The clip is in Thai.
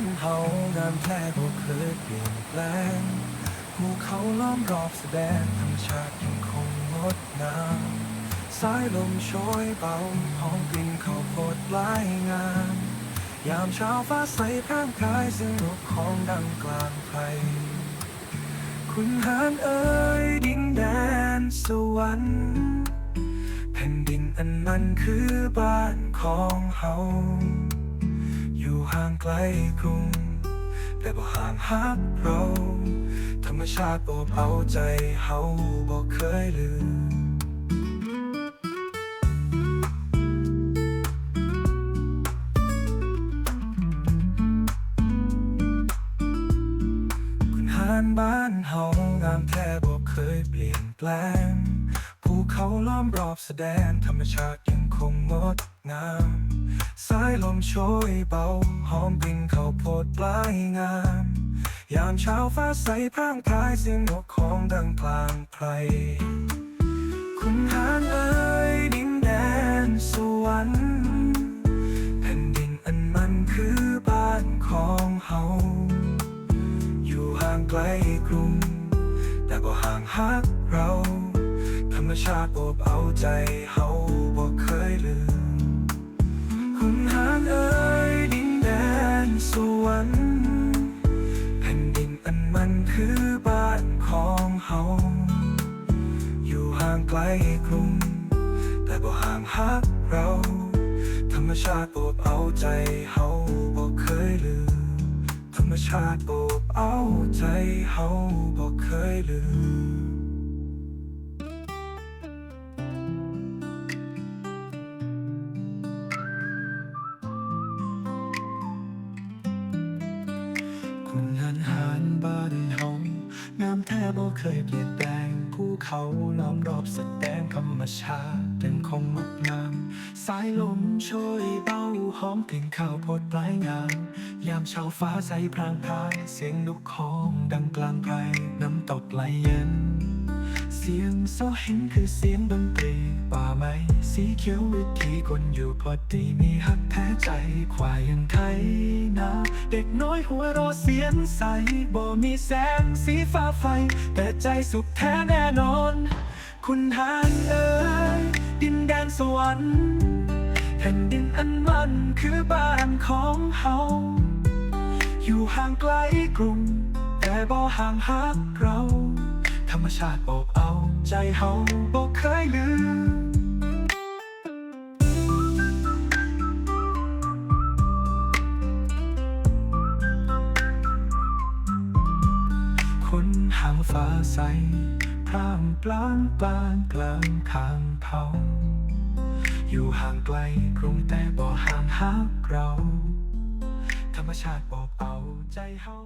าน่บ่เคยเปลี่ยนแปลงภูเขาล้อมรอบแสดงธรรมชาติยังคงงดงามสายลมโชยเบาหอมกลิ่นข้าวโพดปลายงามยามเช้าฟ้าใสพร่างพรายเสียงนกของดังกลางไพรคุณหานเอ่ยดินแดนสวรรค์แผ่นดินอันนั้นคือบ้านของเฮา อยู่ห่างไกลกรุง แต่บ่ห่างฮักเรา ธรรมชาติโอบเอาใจเฮาบ่เคยลืมคุณหานบ้านเฮางามแท้บ่เคยเปลี่ยนแปลงภูเขาล้อมรอบแสดงธรรมชาติยังคงงดงาม สายลมโชยเบา หอมกลิ่นข้าวโพดปลายงาม ยามเช้าฟ้าใสพร่างพรายเสียงนกของดังกลางไพรคุณหานเอ่ยดินแดนสวรรค์แผ่นดินอันมันคือบ้านของเฮา อยู่ห่างไกลกรุง แต่บ่ห่างฮักเรา ธรรมชาติโอบเอาใจเฮาบ่เคยลืม คุณหานเอ่ยดินแดนสวรรค์แผ่นดินอันมันคือบ้านของเฮาอยู่ห่างไกลกรุง แต่บ่ห่างฮักเรา ธรรมชาติโอบเอาใจเฮาบ่เคยลืมธรรมชาติโอบเอาใจเฮาบ่เคยลืม บ้านเฮางามแท้บ่เคยเปลี่ยนแปลงภูเขาล้อมรอบแสดงธรรมชาติยังคงงดงาม สายลมช่วยเบาหอมกลิ่นข้าวโพดปลายงามยามเช้าฟ้าใสพรางพรายเสียงนกของดังกลางไกลน้ำตกไหลเย็น เสียงโซเห็นคือเสียงดนตรีป่าไม้สีเขียววิถีคนอยู่พอดีมีฮักแท้ใจควายยังไทยนาเด็กน้อยหัวรอเสียงใสบ่มีแสงสีฟ้าไฟ แต่ใจสุขแท้แน่นอน คุณหานเอ่ยดินแดนสวรรค์แผ่นดินอันมันคือบ้านของเฮาอยู่ห่างไกลกรุง แต่บ่ห่างฮักเรา ธรรมชาติโอบเอาใจเฮาบ่เคยลืมคนหางฟ้าใสพร่างปลางปลางกลางทางเผาอยู่ห่างไกลกรุงแต่บ่ห่างฮักเรา ธรรมชาติโอบเอาใจเฮา